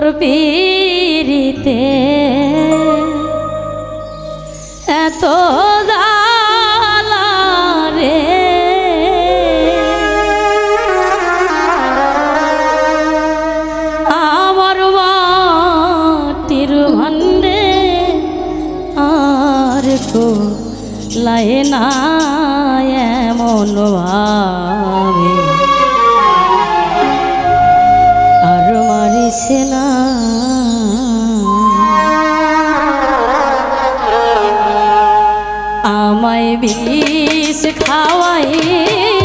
তোর পিরিতে এত রে। আমার মাটির ভণ্ডে আর কো লায় না গেছিলাম আমায় বিষ খাওয়াই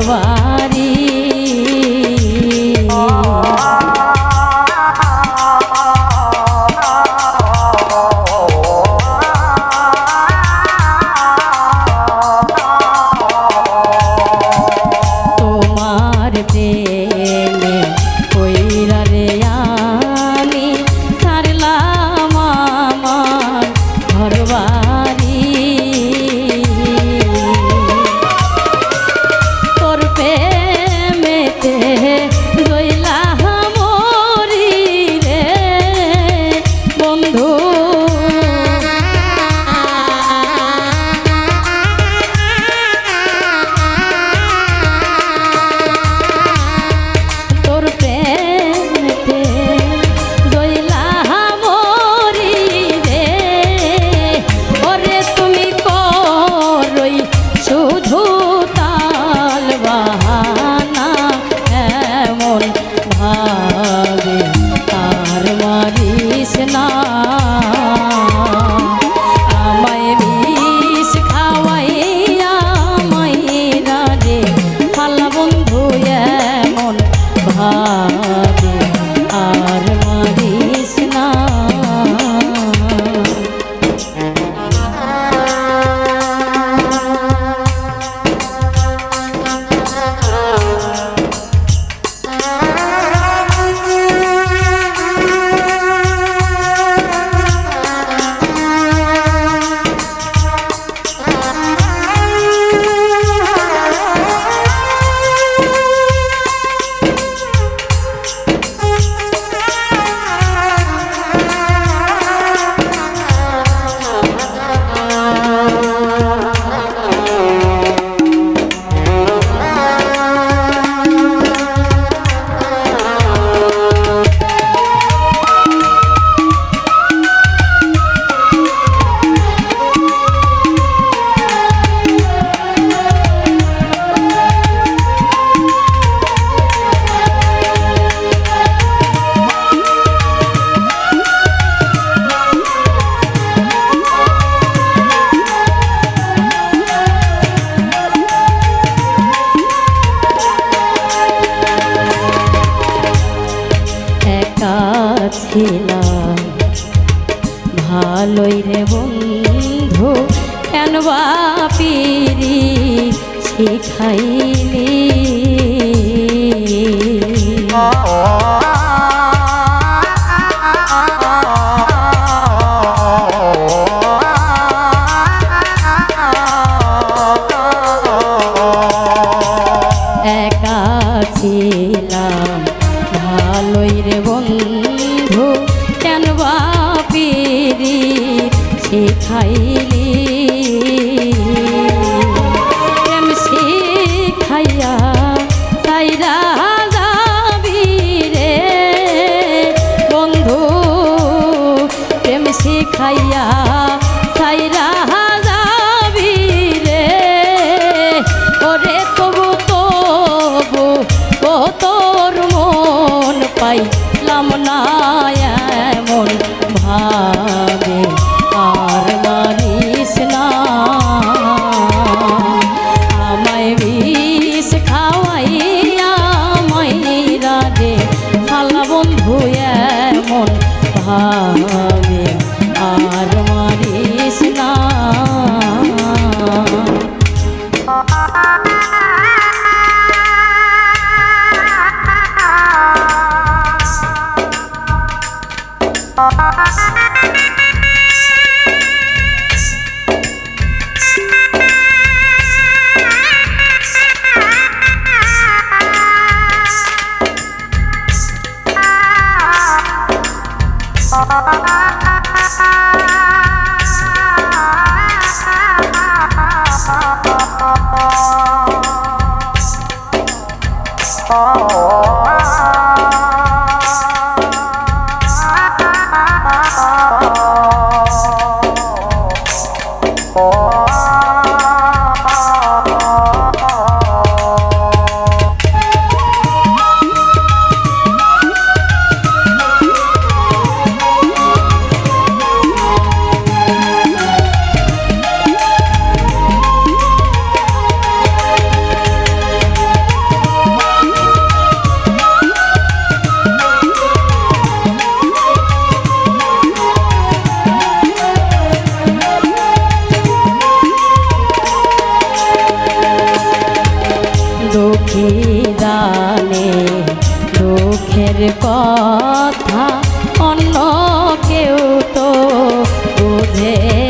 жива. ভালোই রে বন্ধু কেন বাপিরি শিখাইলি হবে আর মারিস না Oh. জানে দুঃখের কথা অন্য কেউ তো বুঝে